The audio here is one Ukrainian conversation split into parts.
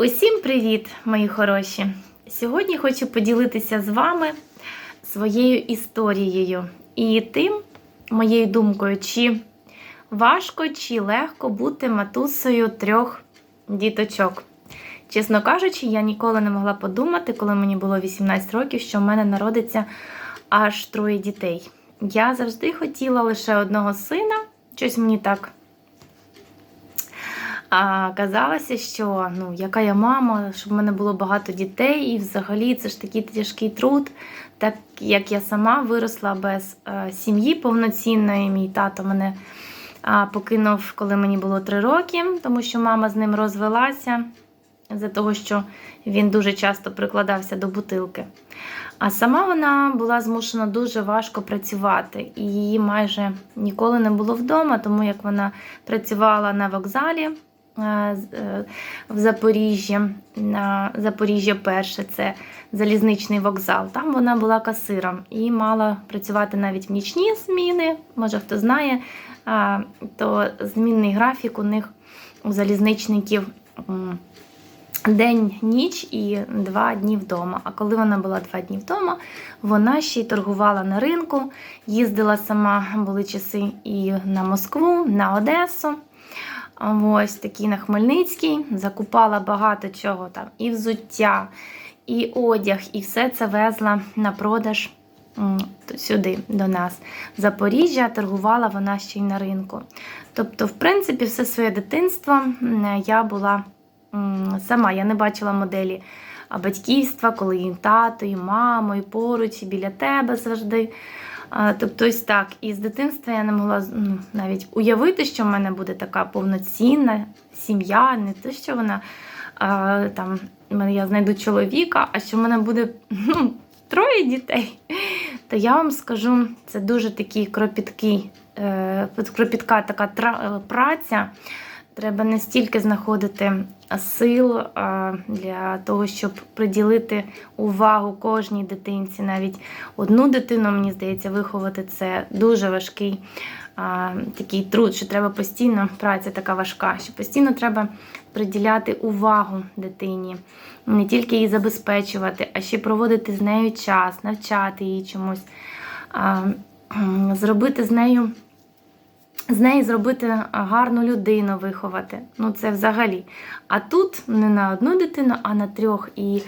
Усім привіт, мої хороші! Сьогодні хочу поділитися з вами своєю історією і тим, моєю думкою, чи важко чи легко бути матусою трьох діточок. Чесно кажучи, я ніколи не могла подумати, коли мені було 18 років, що в мене народиться аж троє дітей. Я завжди хотіла лише одного сина, щось мені так а казалося, що ну, яка я мама, щоб в мене було багато дітей, і взагалі це ж такий тяжкий труд. Так як я сама виросла без е, сім'ї повноцінної, мій тато мене покинув, коли мені було три роки, тому що мама з ним розвелася за того, що він дуже часто прикладався до бутилки. А сама вона була змушена дуже важко працювати, і її майже ніколи не було вдома, тому як вона працювала на вокзалі. Е, в Запоріжжі, на Запоріжжя перше, це залізничний вокзал. Там вона була касиром і мала працювати навіть в нічні зміни. Може хто знає, то змінний графік у них у залізничників день, ніч і два дні вдома. А коли вона була два дні вдома, вона ще й торгувала на ринку, їздила сама, були часи і на Москву, на Одесу. Ось такий на Хмельницький. Закупала багато чого там. І взуття, і одяг, і все це везла на продаж сюди, до нас. Запоріжжя торгувала вона ще й на ринку. Тобто, в принципі, все своє дитинство я була сама. Я не бачила моделі батьківства, коли і тато, і мамо, і поруч, і біля тебе завжди. Тобто, ось так. І з дитинства я не могла ну, навіть уявити, що в мене буде така повноцінна сім'я, не те, що вона а, там я знайду чоловіка, а що в мене буде ну, троє дітей. То я вам скажу, це дуже такий кропіткий, е, кропітка така праця. Треба не стільки знаходити сил для того, щоб приділити увагу кожній дитинці. Навіть одну дитину, мені здається, виховати це дуже важкий такий труд, що треба постійно, праця така важка, що постійно треба приділяти увагу дитині, не тільки її забезпечувати, а ще проводити з нею час, навчати її чомусь, зробити з нею з неї зробити гарну людину виховати. Ну, це взагалі. А тут не на одну дитину, а на трьох. І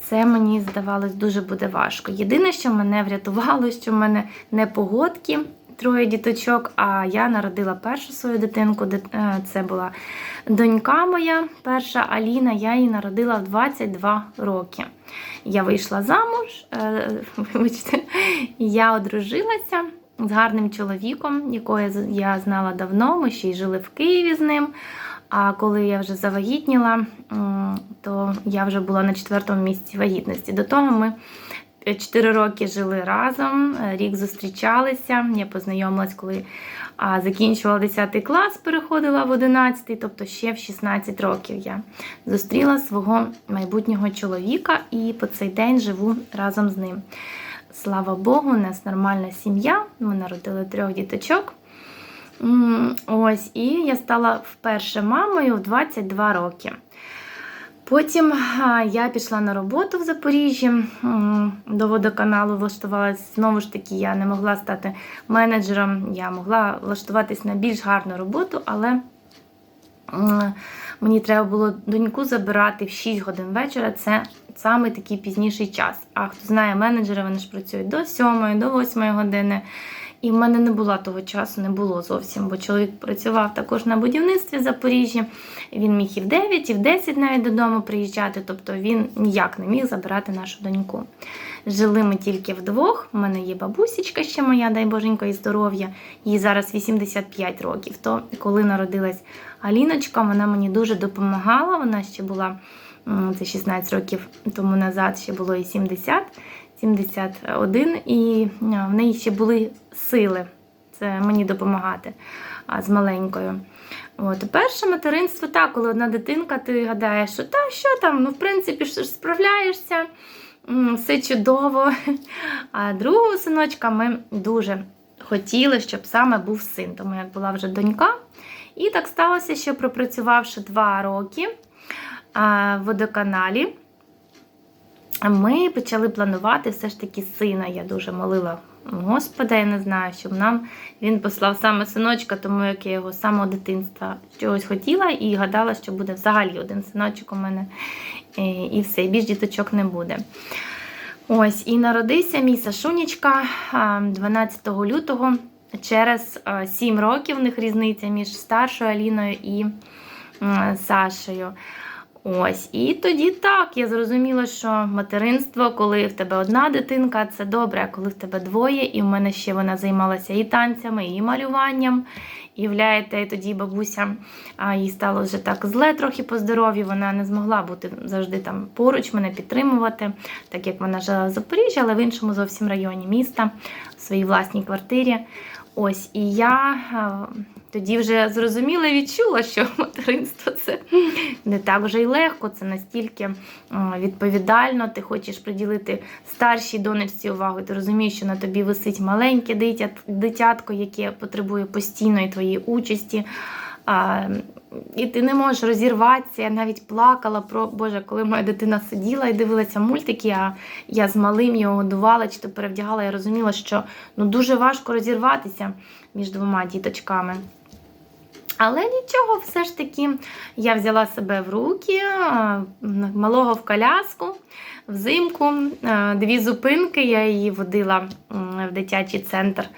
це мені здавалось дуже буде важко. Єдине, що мене врятувало, що в мене не погодки. Троє діточок, а я народила першу свою дитинку. Е, це була донька моя, перша Аліна, я її народила в 22 роки. Я вийшла замуж, е, вибачте, я одружилася з гарним чоловіком, якого я знала давно. Ми ще й жили в Києві з ним. А коли я вже завагітніла, то я вже була на четвертому місці вагітності. До того ми 4 роки жили разом, рік зустрічалися. Я познайомилась, коли закінчувала 10 клас, переходила в 11, тобто ще в 16 років я зустріла свого майбутнього чоловіка і по цей день живу разом з ним. Слава Богу, у нас нормальна сім'я. Ми народили трьох діточок. Ось, І я стала вперше мамою в 22 роки. Потім я пішла на роботу в Запоріжжі до водоканалу, влаштувалася. Знову ж таки, я не могла стати менеджером, я могла влаштуватись на більш гарну роботу, але мені треба було доньку забирати в 6 годин вечора. Це саме такий пізніший час. А хто знає менеджери, вони ж працюють до 7, до 8 години. І в мене не було того часу, не було зовсім, бо чоловік працював також на будівництві в Запоріжжі. Він міг і в 9, і в 10 навіть додому приїжджати, тобто він ніяк не міг забирати нашу доньку. Жили ми тільки вдвох. У мене є бабусечка ще моя, дай боженько, і здоров'я. Їй зараз 85 років. То коли народилась Аліночка, вона мені дуже допомагала. Вона ще була це 16 років тому назад, ще було і 70. 71, і в неї ще були сили це мені допомагати а, з маленькою. От, Перше материнство, так, коли одна дитинка, ти гадаєш, що та що там, ну, в принципі, ж справляєшся, все чудово. А другого синочка ми дуже хотіли, щоб саме був син, тому як була вже донька. І так сталося, що пропрацювавши два роки. а, водоканалі ми почали планувати все ж таки сина. Я дуже молила Господа, я не знаю, щоб нам він послав саме синочка, тому як я його з самого дитинства чогось хотіла і гадала, що буде взагалі один синочок у мене і все, більш діточок не буде. Ось, і народився мій Сашунечка 12 лютого. Через 7 років в них різниця між старшою Аліною і Сашею. Ось, і тоді так, я зрозуміла, що материнство, коли в тебе одна дитинка, це добре, а коли в тебе двоє, і в мене ще вона займалася і танцями, і малюванням. І являєте, тоді бабуся а, їй стало вже так зле трохи по здоров'ю. Вона не змогла бути завжди там поруч, мене підтримувати, так як вона жила в Запоріжжі, але в іншому зовсім районі міста, в своїй власній квартирі. Ось, і я а, тоді вже зрозуміла і відчула, що материнство це не так вже й легко, це настільки а, відповідально. Ти хочеш приділити старшій донечці увагу. Ти розумієш, що на тобі висить маленьке дитя, дитятко, яке потребує постійної твоєї участі. І ти не можеш розірватися. Я навіть плакала про Боже, коли моя дитина сиділа і дивилася мультики, а я з малим його годувала чи то перевдягала, я розуміла, що ну, дуже важко розірватися між двома діточками. Але нічого, все ж таки, я взяла себе в руки, малого в коляску, взимку, дві зупинки. Я її водила в дитячий центр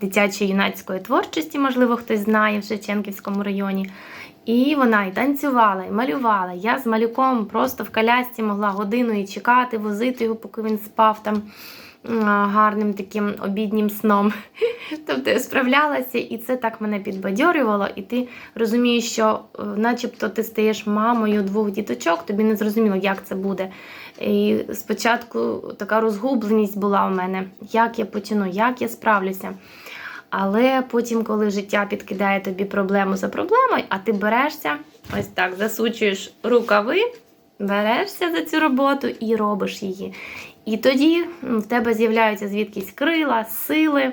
дитячої юнацької творчості, можливо, хтось знає в Шевченківському районі. І вона і танцювала, і малювала. Я з малюком просто в колясці могла годину і чекати, возити його, поки він спав там гарним таким обіднім сном. Тобто я справлялася, і це так мене підбадьорювало. І ти розумієш, що е, начебто ти стаєш мамою двох діточок, тобі не зрозуміло, як це буде. І спочатку така розгубленість була у мене, як я потяну, як я справлюся. Але потім, коли життя підкидає тобі проблему за проблемою, а ти берешся, ось так засучуєш рукави, берешся за цю роботу і робиш її. І тоді в тебе з'являються звідкись крила, сили.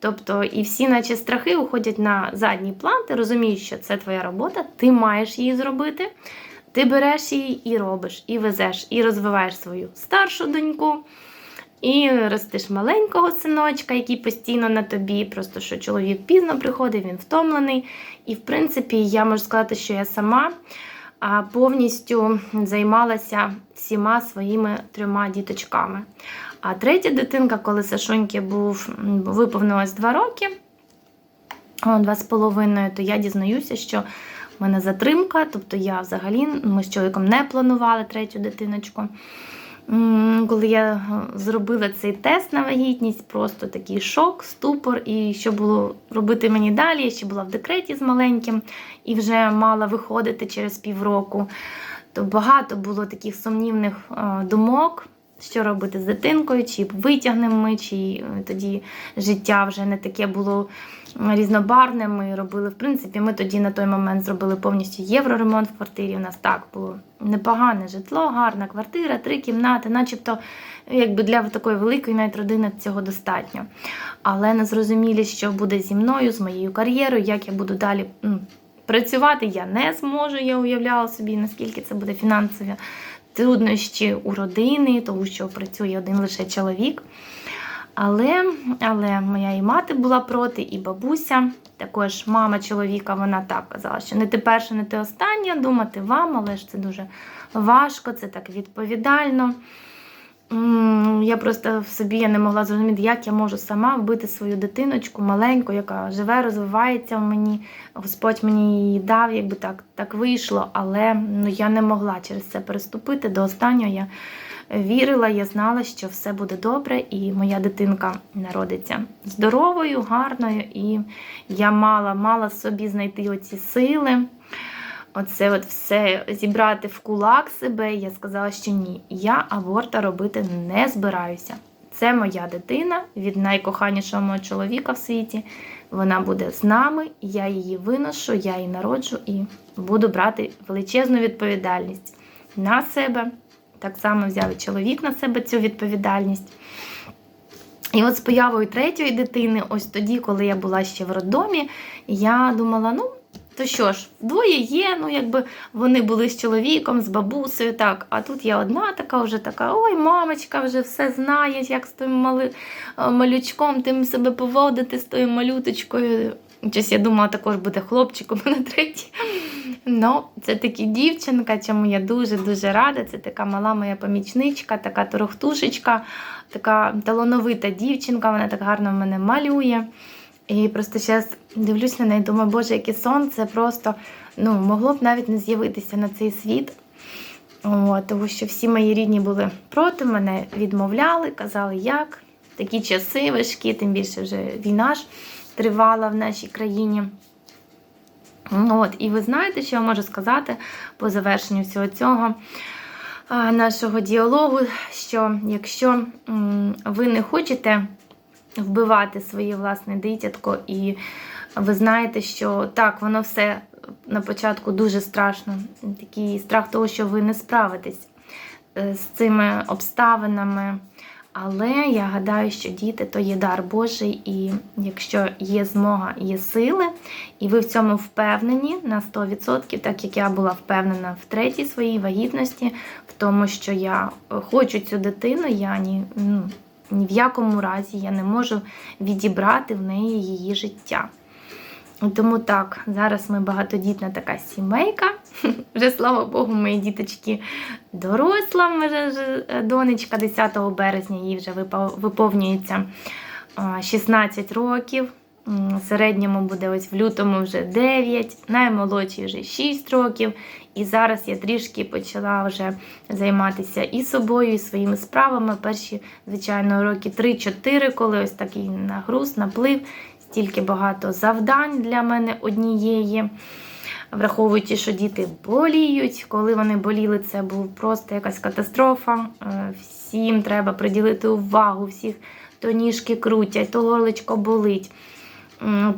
Тобто, і всі, наче страхи, уходять на задній план. Ти розумієш, що це твоя робота, ти маєш її зробити. Ти береш її і робиш, і везеш, і розвиваєш свою старшу доньку. І ростиш маленького синочка, який постійно на тобі, просто що чоловік пізно приходить, він втомлений. І, в принципі, я можу сказати, що я сама повністю займалася всіма своїми трьома діточками. А третя дитинка, коли Сашоньки був, виповнилось два роки, два з половиною, то я дізнаюся, що в мене затримка, тобто я взагалі ми з чоловіком не планували третю дитиночку. Коли я е, зробила цей тест на вагітність, просто такий шок, ступор, і що було робити мені далі, я ще була в декреті з маленьким і вже мала виходити через півроку. То багато було таких сумнівних е, думок, що робити з дитинкою, чи витягнемо ми, чи е, тоді життя вже не таке було різнобарвне. Ми робили, в принципі, ми тоді на той момент зробили повністю євроремонт в квартирі. У нас так було непогане житло, гарна квартира, три кімнати, начебто, якби для такої великої навіть родини цього достатньо. Але не зрозумілі, що буде зі мною, з моєю кар'єрою, як я буду далі працювати, я не зможу. Я уявляла собі, наскільки це буде фінансові труднощі у родини, тому що працює один лише чоловік. Але, але моя і мати була проти, і бабуся. Також мама чоловіка, вона так казала, що не ти перша, не ти остання, думати вам, але ж це дуже важко, це так відповідально. Я просто в собі я не могла зрозуміти, як я можу сама вбити свою дитиночку маленьку, яка живе, розвивається в мені. Господь мені її дав, якби так, так вийшло, але ну, я не могла через це переступити. До останнього я вірила, я знала, що все буде добре, і моя дитинка народиться здоровою, гарною, і я мала, мала собі знайти оці сили. Оце от все зібрати в кулак себе. Я сказала, що ні, я аборта робити не збираюся. Це моя дитина від найкоханішого мого чоловіка в світі. Вона буде з нами, я її виношу, я її народжу і буду брати величезну відповідальність на себе. Так само взяв і чоловік на себе цю відповідальність. І от з появою третьої дитини, ось тоді, коли я була ще в роддомі, я думала, ну, То що ж, двоє є, ну якби вони були з чоловіком, з бабусею, так. А тут я одна така, вже така, ой, мамочка вже все знає, як з тим мали, е, малючком тим себе поводити, з тою малюточкою. Щось я думала, також буде хлопчиком на третій. Ну, це таки дівчинка, чому я дуже-дуже рада. Це така мала моя помічничка, така торохтушечка, така талановита дівчинка, вона так гарно в мене малює. І просто зараз дивлюсь на неї, думаю, боже, яке сонце просто ну, могло б навіть не з'явитися на цей світ. О, тому що всі мої рідні були проти мене, відмовляли, казали, як. Такі часи важкі, тим більше вже війна ж тривала в нашій країні. Ну, От, і ви знаєте, що я можу сказати по завершенню всього цього нашого діалогу, що якщо ви не хочете вбивати своє власне дитятко, і ви знаєте, що так, воно все на початку дуже страшно. Такий страх того, що ви не справитесь е, з цими обставинами. Але я гадаю, що діти то є дар Божий, і якщо є змога, є сили, і ви в цьому впевнені на 100%, так як я була впевнена в третій своїй вагітності, в тому, що я хочу цю дитину, я ні, ну, ні в якому разі я не можу відібрати в неї її життя. Тому так, зараз ми багатодітна така сімейка. Вже слава Богу, мої діточки доросла. Вже вже донечка 10 березня їй вже виповнюється 16 років. М, Середньому буде ось в лютому вже 9, наймолодшій вже 6 років. І зараз я трішки почала вже займатися і собою, і своїми справами. Перші, звичайно, роки 3-4, коли ось такий нагруз, наплив, стільки багато завдань для мене однієї. Враховуючи, що діти боліють, коли вони боліли, це був просто якась катастрофа. Е, Всім треба приділити увагу, всіх то ніжки крутять, то горлечко болить.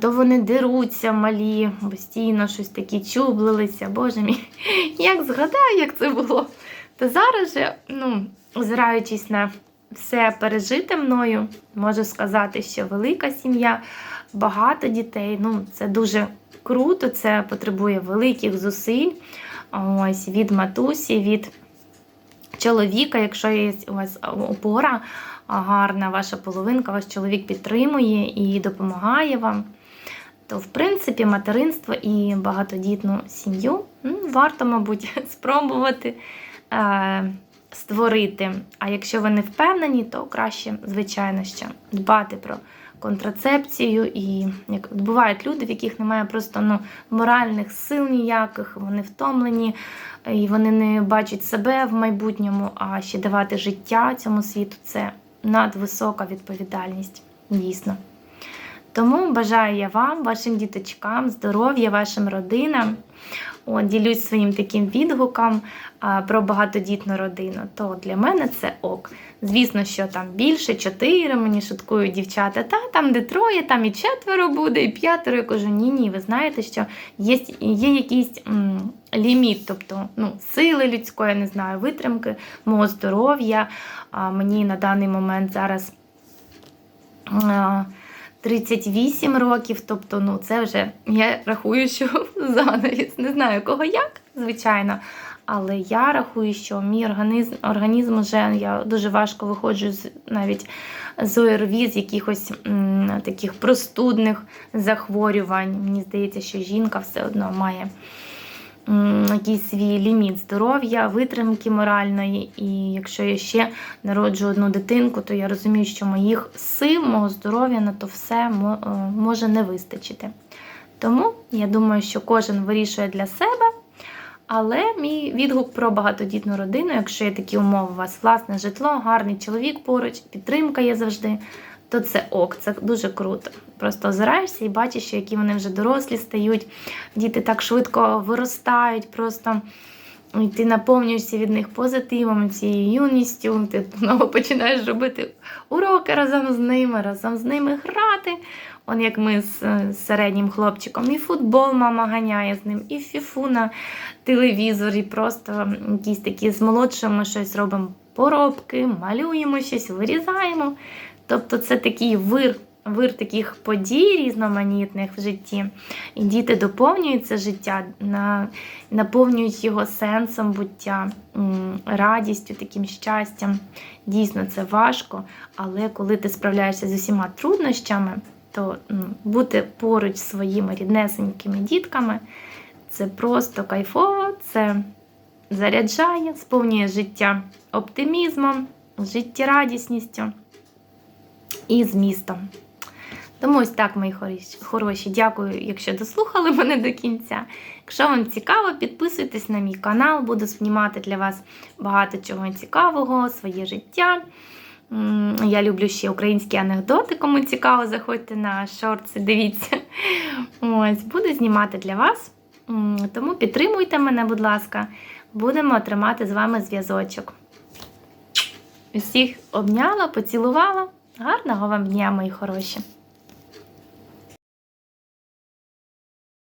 То вони деруться малі, постійно щось такі чублилися. Боже мій, як згадаю, як це було. То зараз же, ну, озираючись на все пережите мною, можу сказати, що велика сім'я, багато дітей. Ну, це дуже круто, це потребує великих зусиль. Ось від матусі, від чоловіка, якщо є у вас опора гарна, ваша половинка, ваш чоловік підтримує і допомагає вам. То, в принципі, материнство і багатодітну сім'ю варто, мабуть, спробувати е, створити. А якщо ви не впевнені, то краще, звичайно, що дбати про контрацепцію. І як бувають люди, в яких немає просто ну, моральних сил ніяких, вони втомлені, і вони не бачать себе в майбутньому, а ще давати життя цьому світу це надвисока відповідальність, дійсно. Тому бажаю я вам, вашим діточкам, здоров'я, вашим родинам. От, ділюсь своїм таким відгуком а, про багатодітну родину. То для мене це ок. Звісно, що там більше, чотири, мені шуткують дівчата, та там де троє, там і четверо буде, і п'ятеро. Я кажу, ні, ні, ви знаєте, що є, є якийсь м, ліміт, тобто ну, сили людської, я не знаю, витримки, мого здоров'я. Мені на даний момент зараз. А, 38 років, тобто, ну, це вже я рахую, що занавіс. Не знаю, кого як, звичайно. Але я рахую, що мій організм, організм вже я дуже важко виходжу з навіть з ОРВІ, з якихось м, таких простудних захворювань. Мені здається, що жінка все одно має якийсь свій ліміт здоров'я, витримки моральної. І якщо я ще народжу одну дитинку, то я розумію, що моїх сил, мого здоров'я на то все е, може не вистачити. Тому я думаю, що кожен вирішує для себе. Але мій відгук про багатодітну родину, якщо є такі умови, у вас власне житло, гарний чоловік поруч, підтримка є завжди, то це ок, це дуже круто. Просто озираєшся і бачиш, що які вони вже дорослі стають, діти так швидко виростають, просто і ти наповнюєшся від них позитивом, цією юністю, ти знову починаєш робити уроки разом з ними, разом з ними грати. Он як ми з, середнім хлопчиком, і футбол мама ганяє з ним, і фіфу на телевізорі, просто якісь такі з молодшими щось робимо поробки, малюємо щось, вирізаємо. Тобто це такий вир вир таких подій різноманітних в житті. І діти доповнюють це життя, наповнюють його сенсом буття, радістю, таким щастям. Дійсно, це важко, але коли ти справляєшся з усіма труднощами, то бути поруч своїми ріднесенькими дітками це просто кайфово, це заряджає, сповнює життя оптимізмом, життєрадісністю і змістом. Тому ось так, мої хороші. Дякую, якщо дослухали мене до кінця. Якщо вам цікаво, підписуйтесь на мій канал, буду знімати для вас багато чого цікавого, своє життя. Я люблю ще українські анекдоти. Кому цікаво, заходьте на шорти, дивіться. Ось, буду знімати для вас. Тому підтримуйте мене, будь ласка. Будемо тримати з вами зв'язочок. Усіх обняла, поцілувала. Гарного вам дня, мої хороші!